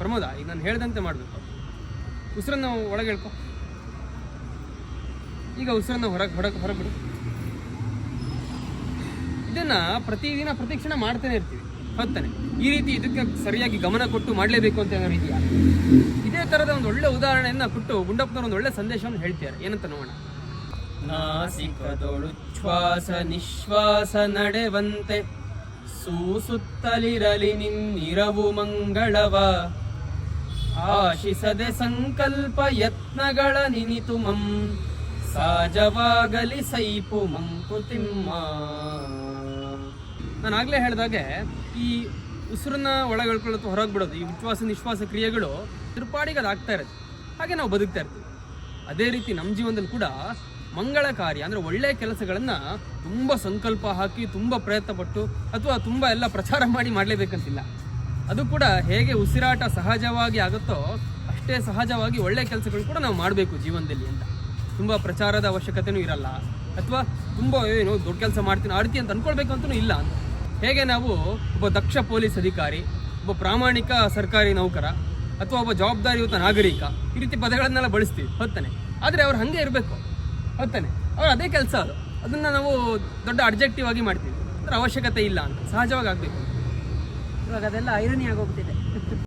ಪ್ರಮೋದ, ಈಗ ನಾನು ಹೇಳ್ದಂತೆ ಮಾಡಬೇಕು. ಉಸಿರನ್ನು ಒಳಗೆ ಹೇಳ್ಕೊ ಈಗ ಉಸಿರನ್ನು ಹೊರಗೆ ಹೊರಗೆ ಹೊರಗೆ ಬಿಡು. ಇದನ್ನ ಪ್ರತಿದಿನ ಪ್ರತಿಕ್ಷಣ ಮಾಡ್ತಾನೆ ಇರ್ತೀವಿ, ಹೊತ್ತಾನೆ. ಈ ರೀತಿ ಇದಕ್ಕೆ ಸರಿಯಾಗಿ ಗಮನ ಕೊಟ್ಟು ಮಾಡಲೇಬೇಕು ಅಂತ ಏನಾದ್ರು ಇದೆಯಾ ಇದೇ ತರದ ಒಂದು ಒಳ್ಳೆ ಉದಾಹರಣೆಯನ್ನು ಕೊಟ್ಟು ಗುಂಡಪ್ಪನವರು ಒಂದು ಒಳ್ಳೆ ಸಂದೇಶವನ್ನು ಹೇಳ್ತಾರೆ ಏನಂತ ನೋಡೋಣ. ನಾಸಿಕದೊಳು ಶ್ವಾಸ ನಿಶ್ವಾಸ ನಡೆವಂತೆ. ಸೂಸುತ್ತಲಿರಲಿ ನಿನ್ನಿರವು ಮಂಗಳವ. ಆಶಿಸದೆ ಸಂಕಲ್ಪ ಯತ್ನಗಳ ನಿನಿತು ಮಂ. ಸಹಜವಾಗಲಿ ಸೈಪು ಮಂಕುತಿಮ್ಮ ನಾನಾಗಲೇ ಹೇಳಿದಾಗೆ, ಈ ಉಸಿರನ್ನ ಒಳಗೆಳ್ಕೊಳ್ಳೋದು ಹೊರಗೆ ಬಿಡೋದು ಈ ವಿಶ್ವಾಸ ನಿಶ್ವಾಸ ಕ್ರಿಯೆಗಳು ತಿರುಪಾಡಿಗೆ ಅದು ಆಗ್ತಾ ಇರುತ್ತೆ. ಹಾಗೆ ನಾವು ಬದುಕ್ತಾ ಇರ್ತೀವಿ. ಅದೇ ರೀತಿ ನಮ್ಮ ಜೀವನದಲ್ಲಿ ಕೂಡ ಮಂಗಳ ಕಾರ್ಯ ಅಂದ್ರೆ ಒಳ್ಳೆಯ ಕೆಲಸಗಳನ್ನು ತುಂಬ ಸಂಕಲ್ಪ ಹಾಕಿ, ತುಂಬ ಪ್ರಯತ್ನ ಪಟ್ಟು ಅಥವಾ ತುಂಬ ಎಲ್ಲ ಪ್ರಚಾರ ಮಾಡಿ ಮಾಡಲೇಬೇಕಂತಿಲ್ಲ. ಅದು ಕೂಡ ಹೇಗೆ ಉಸಿರಾಟ ಸಹಜವಾಗಿ ಆಗುತ್ತೋ ಅಷ್ಟೇ ಸಹಜವಾಗಿ ಒಳ್ಳೆ ಕೆಲಸಗಳು ಕೂಡ ನಾವು ಮಾಡಬೇಕು ಜೀವನದಲ್ಲಿ ಅಂತ. ತುಂಬ ಪ್ರಚಾರದ ಅವಶ್ಯಕತೆಯೂ ಇರಲ್ಲ. ಅಥವಾ ತುಂಬ ಏನು ದೊಡ್ಡ ಕೆಲಸ ಮಾಡ್ತೀನಿ ಆಡ್ತಿ ಅಂತ ಅಂದ್ಕೊಳ್ಬೇಕು ಅಂತಲೂ ಇಲ್ಲ. ಅಂತ ಹೇಗೆ ನಾವು ಒಬ್ಬ ದಕ್ಷ ಪೊಲೀಸ್ ಅಧಿಕಾರಿ, ಒಬ್ಬ ಪ್ರಾಮಾಣಿಕ ಸರ್ಕಾರಿ ನೌಕರ, ಅಥವಾ ಒಬ್ಬ ಜವಾಬ್ದಾರಿಯುತ ನಾಗರಿಕ ಈ ರೀತಿ ಪದಗಳನ್ನೆಲ್ಲ ಬಳಸ್ತೀವಿ ಹೊತ್ತಾನೆ ಆದರೆ ಅವ್ರು ಹಾಗೆ ಇರಬೇಕು ಹೊತ್ತಾನೆ ಅವ್ರು ಅದೇ ಕೆಲಸ ಅದು. ಅದನ್ನು ನಾವು ದೊಡ್ಡ ಅಬ್ಜೆಕ್ಟಿವ್ ಆಗಿ ಮಾಡ್ತೀವಿ. ಅದರ ಅವಶ್ಯಕತೆ ಇಲ್ಲ ಅಂತ, ಸಹಜವಾಗಿ ಆಗಬೇಕು ಇವಾಗ ಅದೆಲ್ಲ ಐರನಿ ಆಗೋಗ್ತಿದೆ